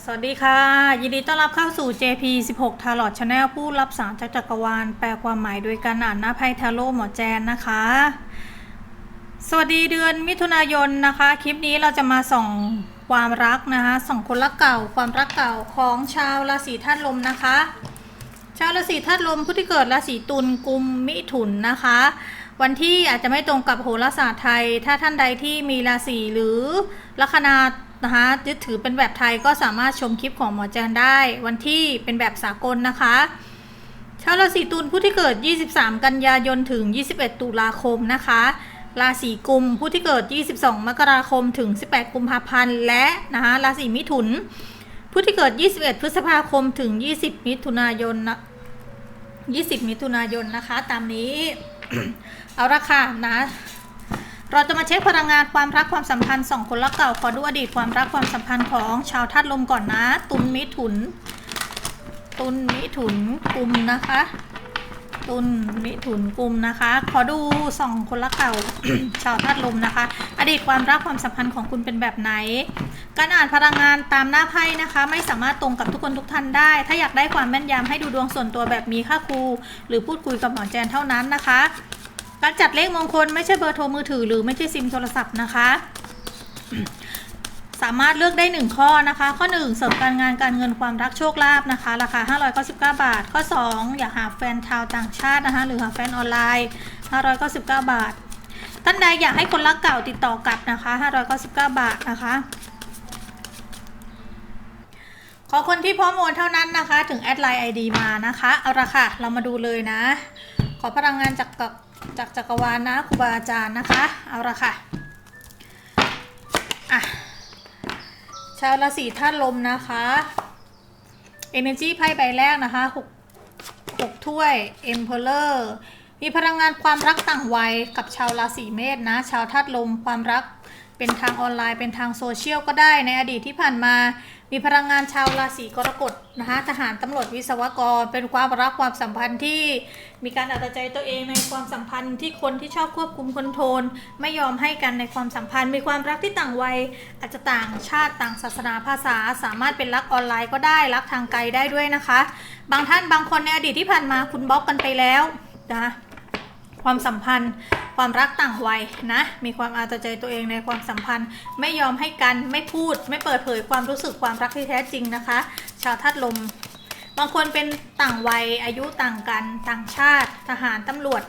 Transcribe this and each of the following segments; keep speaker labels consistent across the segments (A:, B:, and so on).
A: สวัสดีค่ะ ยินดีต้อนรับเข้าสู่ JP 16 Tarot Channel ผู้รับสารจากจักรวาล แปลความหมายโดยการอ่านหน้าไพ่ทาโร่หมอแจนนะคะ สวัสดีเดือนมิถุนายนนะคะ คลิปนี้เราจะมาส่องความรักนะคะส่องคนรักเก่า ความรักเก่าของชาวราศีธาตุลมนะคะ ชาวราศีธาตุลมผู้ที่เกิดราศีตุลกุมมิถุนนะคะ วันที่อาจจะไม่ตรงกับโหราศาสตร์ไทย ถ้าท่านใดที่มีราศีหรือลัคนา นะคะยึดถือเป็นแบบไทยก็สามารถชมคลิปของหมอแจนได้ วันที่เป็นแบบสากลนะคะชาวราศีตุลผู้ที่เกิด 23 กันยายนถึง 21 ตุลาคมนะคะ ราศีกุมผู้ที่เกิด 22 มกราคมถึง 18 กุมภาพันธ์และนะคะราศีมิถุน ผู้ที่เกิด 21 พฤษภาคมถึง 20 มิถุนายนนะ20 มิถุนายนนะคะ ตามนี้ เอาละค่ะนะ เราจะมาเช็คพลังงานความรักความสัมพันธ์สองคนรักเก่าขอดูอดีตความรักความสัมพันธ์ของชาวธาตุลมก่อนนะ ตุลมิถุน ตุลมิถุนกุมนะคะ ตุลมิถุนกุมนะคะ ขอดูสองคนรักเก่าชาวธาตุลมนะคะ อดีตความรักความสัมพันธ์ของคุณเป็นแบบไหน การอ่านพลังงานตามหน้าไพ่นะคะ ไม่สามารถตรงกับทุกคนทุกท่านได้ ถ้าอยากได้ความแม่นยำให้ดูดวงส่วนตัวแบบมีค่าครูหรือพูดคุยกับหมอแจนเท่านั้นนะคะ การจัดเลขมงคลไม่ใช่เบอร์โทรมือถือ หรือไม่ใช่ซิมโทรศัพท์นะคะ สามารถเลือกได้ 1 ข้อนะคะ ข้อ 1 เสริมการงานการเงินความรักโชคลาภนะคะ ราคา 599 บาท ข้อ 2 อยากหาแฟนชาวต่างชาตินะคะ หรือหาแฟนออนไลน์ 599 บาท ท่านใดอยากให้คนรักเก่าติดต่อกลับนะคะ 599 บาทนะคะขอคนที่พร้อมโอนเท่านั้นนะคะ ถึงแอดไลน์ ID มานะคะ เอาละค่ะ เรามาดูเลยนะ ขอพลังงานจากกจากจักรวาลนะครูบาอาจารย์นะคะ เอาละค่ะอะชาวราศีธาตุลมนะคะ Energy ไพ่ใบแรกนะคะหกหกถ้วย Emperor มีพลังงานความรักต่างวัยกับชาวราศีเมษนะ ชาวธาตุลมความรักเป็นทางออนไลน์เป็นทางโซเชียลก็ได้ในอดีตที่ผ่านมา มีพลังงานชาวราศีกรกฎ นะคะทหารตำรวจวิศวกรเป็นความรักความสัมพันธ์ที่มีการเอาแต่ใจตัวเองในความสัมพันธ์ที่คนที่ชอบควบคุมคอนโทรลไม่ยอมให้กันในความสัมพันธ์ มีความรักที่ต่างวัยอาจจะต่างชาติต่างศาสนาภาษา สามารถเป็นรักออนไลน์ก็ได้รักทางไกลได้ด้วยนะคะ บางท่านบางคนในอดีตที่ผ่านมาคุณบล็อกกันไปแล้วนะ ความสัมพันธ์ ความรักต่างวัยนะ มีความเอาตใจตัวเองในความสัมพันธ์ ไม่ยอมให้กันไม่พูด ไม่เปิดเผยความรู้สึกความรักที่แท้จริงนะคะ ชาวธาตุลม บางคนเป็นต่างวัยอายุต่างกันต่างชาติ ทหารตำรวจ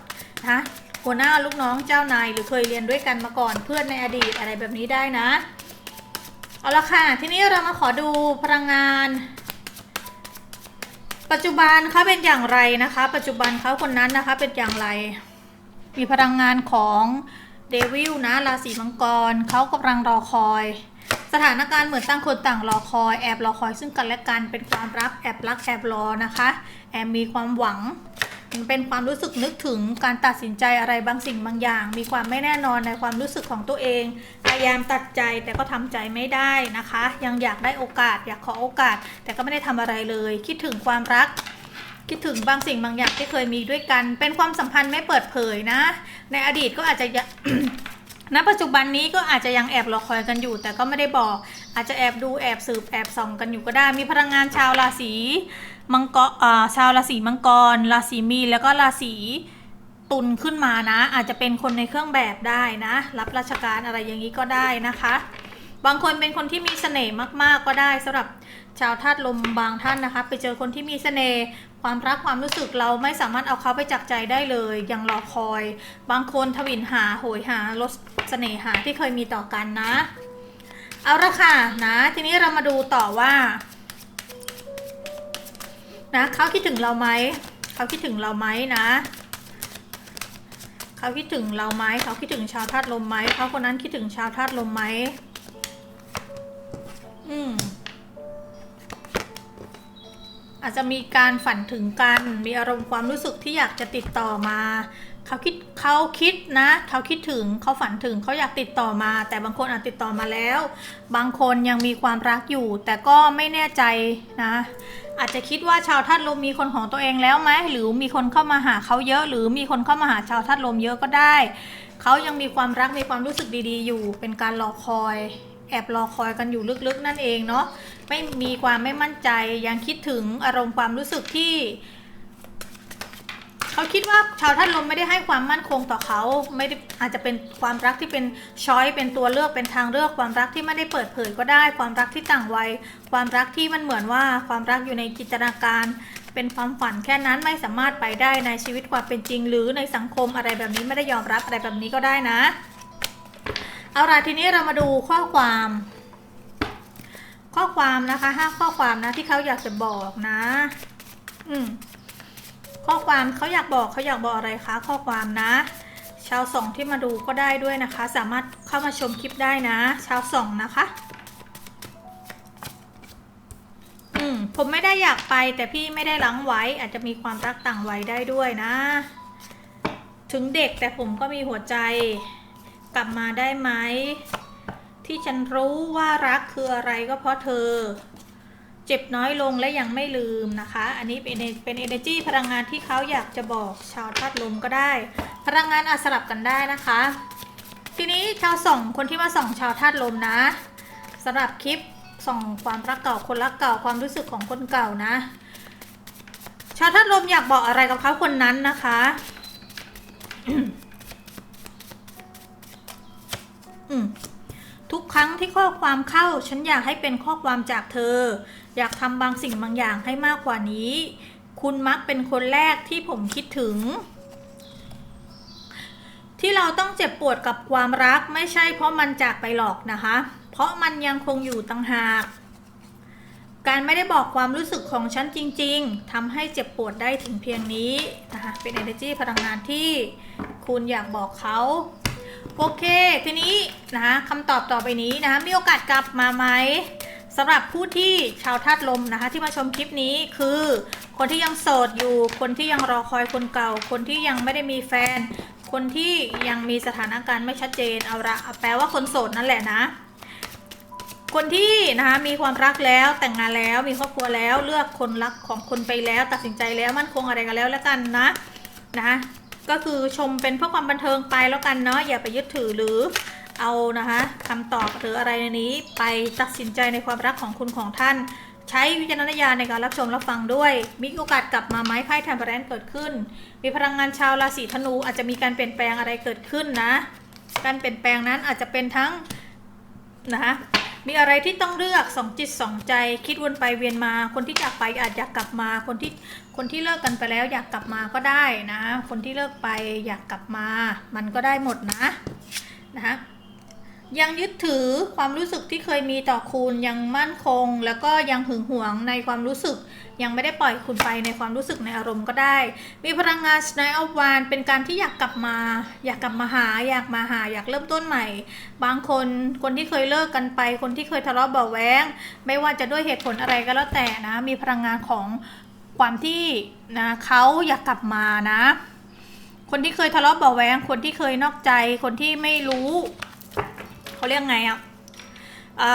A: นะหัวหน้าลูกน้องเจ้านายหรือเคยเรียนด้วยกันมาก่อนเพื่อนในอดีตอะไรแบบนี้ได้นะเอาละค่ะ ทีนี้เรามาขอดูพลังงาน ปัจจุบันเขาเป็นอย่างไรนะคะ ปัจจุบันเขาคนนั้นนะคะเป็นอย่างไร มีพลังงานของเดวิลนะราศีมังกรเขากำลังรอคอย สถานการณ์เหมือนต่างคนต่างรอคอย แอบรอคอยซึ่งกันและกันเป็นความรักแอบรักแอบรอนะคะ แอบมีความหวังเป็นความรู้สึกนึกถึงการตัดสินใจอะไรบางสิ่งบางอย่าง มีความไม่แน่นอนในความรู้สึกของตัวเอง พยายามตัดใจแต่ก็ทำใจไม่ได้นะคะ ยังอยากได้โอกาส อยากขอโอกาส แต่ก็ไม่ได้ทำอะไรเลย คิดถึงความรัก คิดถึงบางสิ่งบางอย่างที่เคยมีด้วยกัน เป็นความสัมพันธ์ไม่เปิดเผยนะ ในอดีตก็อาจจะณปัจจุบันนี้ก็อาจจะยังแอบรอคอยกันอยู่ แต่ก็ไม่ได้บอก อาจจะแอบดูแอบสืบแอบส่องกันอยู่ก็ได้ มีพลังงานชาวราศีมังกรชาวราศีมังกร ราศีมีนแล้วก็ราศีตุลขึ้นมานะ อาจจะเป็นคนในเครื่องแบบได้นะ รับราชการอะไรอย่างนี้ก็ได้นะคะ บางคนเป็นคนที่มีเสน่ห์มากๆก็ได้สำหรับชาวธาตุลมบางท่านนะคะ ไปเจอคนที่มีเสน่ห์ ความรักความรู้สึกเราไม่สามารถเอาเขาไปจักใจได้เลย ยังรอคอย บางคนทวินหาโหยหารสเสน่หาที่เคยมีต่อกันนะ เอาละค่ะนะ ทีนี้เรามาดูต่อว่านะเขาคิดถึงเราไหมเขาคิดถึงเราไหมนะเขาคิดถึงเราไหมเขาคิดถึงชาวธาตุลมไหมเขาคนนั้นคิดถึงชาวธาตุลมไหมอืม อาจจะมีการฝันถึงกัน มีอารมณ์ความรู้สึกที่อยากจะติดต่อมา เขาคิดเขาคิดนะ เขาคิดถึงเขาฝันถึงเขาอยากติดต่อมา แต่บางคนอาจติดต่อมาแล้ว บางคนยังมีความรักอยู่ แต่ก็ไม่แน่ใจนะ อาจจะคิดว่าชาวธาตุลมมีคนของตัวเองแล้วไหมหรือมีคนเข้ามาหาเขาเยอะ หรือมีคนเข้ามาหาชาวธาตุลมเยอะก็ได้ เขายังมีความรักมีความรู้สึกดีๆ อยู่ เป็นการรอคอย แอบรอคอยกันอยู่ลึกๆนั่นเองเนาะไม่มีความไม่มั่นใจยังคิดถึงอารมณ์ความรู้สึกที่เขาคิดว่าชาวท่านลมไม่ได้ให้ความมั่นคงต่อเขาไม่ได้อาจจะเป็นความรักที่เป็นช้อยเป็นตัวเลือกเป็นทางเลือก ความรักที่ไม่ได้เปิดเผยก็ได้ ความรักที่ต่างวัย ความรักที่มันเหมือนว่าความรักอยู่ในจินตนาการ เป็นความฝันแค่นั้นไม่สามารถไปได้ในชีวิตความเป็นจริง หรือในสังคมอะไรแบบนี้ไม่ได้ยอมรับอะไรแบบนี้ก็ได้นะ เอาล่ะทีนี้เรามาดูข้อความ ข้อความนะคะห้าข้อความนะที่เขาอยากจะบอกนะ อืมข้อความเขาอยากบอกเขาอยากบอกอะไรคะข้อความนะ ชาวส่องที่มาดูก็ได้ด้วยนะคะ สามารถเข้ามาชมคลิปได้นะ ชาวส่องนะคะอืมผมไม่ได้อยากไปแต่พี่ไม่ได้ลังไว้ อาจจะมีความรักต่างไวัยได้ด้วยนะ ถึงเด็กแต่ผมก็มีหัวใจ กลับมาได้ไหม ที่ฉันรู้ว่ารักคืออะไรก็เพราะเธอ เจ็บน้อยลงและยังไม่ลืมนะคะ อันนี้เป็นเป็น energy พลังงานที่เขาอยากจะบอกชาวธาตุลมก็ได้ พลังงานอาสลับกันได้นะคะ ทีนี้ชาวส่องคนที่มาส่องชาวธาตุลมนะสำหรับคลิปส่องความรักเก่าคนรักเก่าความรู้สึกของคนเก่านะ ชาวธาตุลมอยากบอกอะไรกับเขาคนนั้นนะคะ อืม ทุกครั้งที่ข้อความเข้า ฉันอยากให้เป็นข้อความจากเธอ อยากทำบางสิ่งบางอย่างให้มากกว่านี้ คุณมักเป็นคนแรกที่ผมคิดถึง ที่เราต้องเจ็บปวดกับความรักไม่ใช่เพราะมันจากไปหรอกนะคะ เพราะมันยังคงอยู่ต่างหาก การไม่ได้บอกความรู้สึกของฉันจริง ๆทำให้เจ็บปวดได้ถึงเพียงนี้นะคะเป็น energy พลังงานที่คุณอยากบอกเขา โอเค ทีนี้นะคะคำตอบต่อไปนี้นะคะมีโอกาสกลับมาไหมสำหรับผู้ที่ชาวธาตุลมนะคะ ที่มาชมคลิปนี้คือ คนที่ยังโสดอยู่ คนที่ยังรอคอยคนเก่า คนที่ยังไม่ได้มีแฟน คนที่ยังมีสถานการณ์ไม่ชัดเจนเอาละแปลว่าคนโสดนั่นแหละนะ คนที่นะคะมีความรักแล้วแต่งงานแล้วมีครอบครัวแล้วเลือกคนรักของคนไปแล้ว ตัดสินใจแล้วมั่นคงอะไรกันแล้วแล้วกันนะนะคะ ก็คือชมเป็นเพื่อความบันเทิงไปแล้วกันเนาะอย่าไปยึดถือหรือเอานะคะคำตอบหรืออะไรในนี้ไปตัดสินใจในความรักของคุณของท่าน ใช้วิจารณญาณในการรับชมรับฟังด้วย มีโอกาสกลับมาไหมไพ่แทมเปอร์แรนเกิดขึ้น มีพลังงานชาวราศีธนูอาจจะมีการเปลี่ยนแปลงอะไรเกิดขึ้นนะ การเปลี่ยนแปลงนั้นอาจจะเป็นทั้งนะคะ มีอะไรที่ต้องเลือกสองจิตสองใจ คิดวนไปเวียนมา คนที่จากไปอาจอยากกลับมา คนที่คนที่เลิกกันไปแล้วอยากกลับมาก็ได้นะ คนที่เลิกไปอยากกลับมา มันก็ได้หมดนะนะคะ ยังยึดถือความรู้สึกที่เคยมีต่อคุณยังมั่นคง แล้วก็ยังหึงหวงในความรู้สึก ยังไม่ได้ปล่อยคุณไปในความรู้สึกในอารมณ์ก็ได้ มีพลังงาน Night of One เป็นการที่อยากกลับมา อยากกลับมาหา อยากมาหา อยากเริ่มต้นใหม่ บางคนคนที่เคยเลิกกันไป คนที่เคยทะเลาะเบาะแว้งไม่ว่าจะด้วยเหตุผลอะไรก็แล้วแต่นะ มีพลังงานของความที่นะเขาอยากกลับมานะ คนที่เคยทะเลาะเบาแวงคนที่เคยนอกใจ คนที่ไม่รู้ เขาเรียกไงอะอะ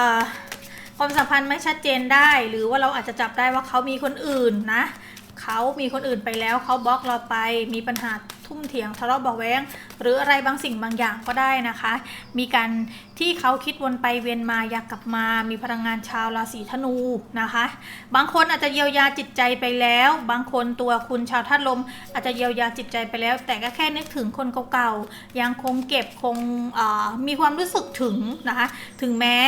A: ความสัมพันธ์ไม่ชัดเจนได้ หรือว่าเราอาจจะจับได้ว่าเขามีคนอื่นนะเขามีคนอื่นไปแล้วเขาบล็อกเราไปมีปัญหา ทุ่มเถียงทะเลาะเบาะแว้งหรืออะไรบางสิ่งบางอย่างก็ได้นะคะ มีการที่เขาคิดวนไปเวียนมาอยากกลับมา มีพลังงานชาวราศีธนูนะคะ บางคนอาจจะเยียวยาจิตใจไปแล้ว บางคนตัวคุณชาวธาตุลม อาจจะเยียวยาจิตใจไปแล้ว แต่ก็แค่นึกถึงคนเก่าๆยังคงเก็บคงมีความรู้สึกถึงนะคะ ถึงแม้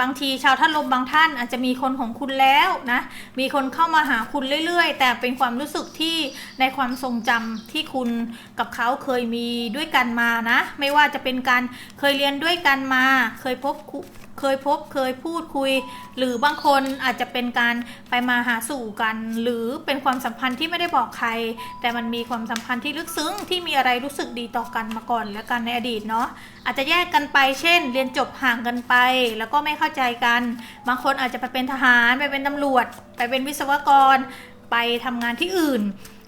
A: บางทีชาวท่านลมบางท่านอาจจะมีคนของคุณแล้วนะ มีคนเข้ามาหาคุณเรื่อยๆ แต่เป็นความรู้สึกที่ในความทรงจำที่คุณกับเขาเคยมีด้วยกันมานะ ไม่ว่าจะเป็นการเคยเรียนด้วยกันมา เคยพบเคยพบเคยพูดคุย หรือบางคนอาจจะเป็นการไปมาหาสู่กัน หรือเป็นความสัมพันธ์ที่ไม่ได้บอกใคร แต่มันมีความสัมพันธ์ที่ลึกซึ้งที่มีอะไรรู้สึกดีต่อกันมาก่อนและกันในอดีตเนาะอาจจะแยกกันไปเช่น เรียนจบห่างกันไป แล้วก็ไม่เข้าใจกัน บางคนอาจจะไปเป็นทหารไปเป็นตำรวจ ไปเป็นวิศวกร ไปทำงานที่อื่น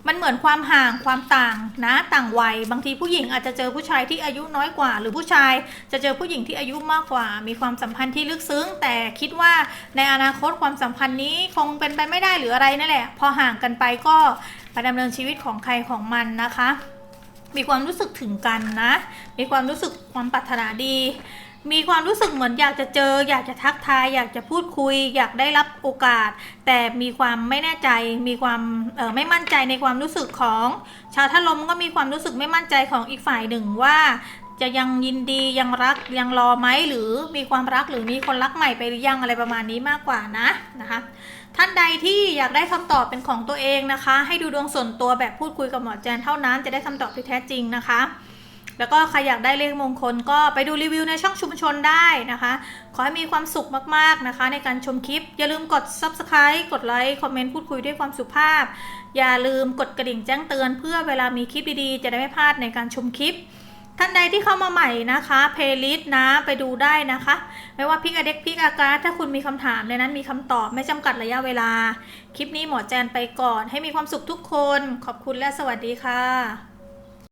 A: มันเหมือนความห่างความต่างนะต่างวัย บางทีผู้หญิงอาจจะเจอผู้ชายที่อายุน้อยกว่า หรือผู้ชายจะเจอผู้หญิงที่อายุมากกว่า มีความสัมพันธ์ที่ลึกซึ้ง แต่คิดว่าในอนาคตความสัมพันธ์นี้คงเป็นไปไม่ได้หรืออะไรนั่นแหละ พอห่างกันไปก็ไปดำเนินชีวิตของใครของมันนะคะ มีความรู้สึกถึงกันนะ มีความรู้สึกความปรารถนาดี มีความรู้สึกเหมือนอยากจะเจอ อยากจะทักทาย อยากจะพูดคุย อยากได้รับโอกาส แต่มีความไม่แน่ใจ มีความไม่มั่นใจในความรู้สึกของ ชาวท่าลมก็มีความรู้สึกไม่มั่นใจของอีกฝ่ายหนึ่งว่า จะยังยินดียังรักยังรอไหมหรือมีความรักหรือมีคนรักใหม่ไปหรือยังอะไรประมาณนี้มากกว่านะนะคะท่านใดที่อยากได้คำตอบเป็นของตัวเองนะคะ ให้ดูดวงส่วนตัวแบบพูดคุยกับหมอแจนเท่านั้นจะได้คำตอบที่แท้จริงนะคะ แล้วก็ใครอยากได้เลขมงคลก็ไปดูรีวิวในช่องชุมชนได้นะคะ ขอให้มีความสุขมากๆนะคะ ในการชมคลิป อย่าลืมกด subscribe กดไลค์ คอมเมนต์ พูดคุยด้วยความสุภาพ อย่าลืมกดกระดิ่งแจ้งเตือนเพื่อเวลามีคลิปดีๆ จะได้ไม่พลาดในการชมคลิปท่านใดที่เข้ามาใหม่นะคะเพลย์ลิสต์นะไปดูได้นะคะ ไม่ว่าพิกอเด็กพิกอาการถ้าคุณมีคำถามในนั้นมีคำตอบไม่จำกัดระยะเวลา คลิปนี้หมอแจนไปก่อน ให้มีความสุขทุกคน ขอบคุณและสวัสดีค่ะ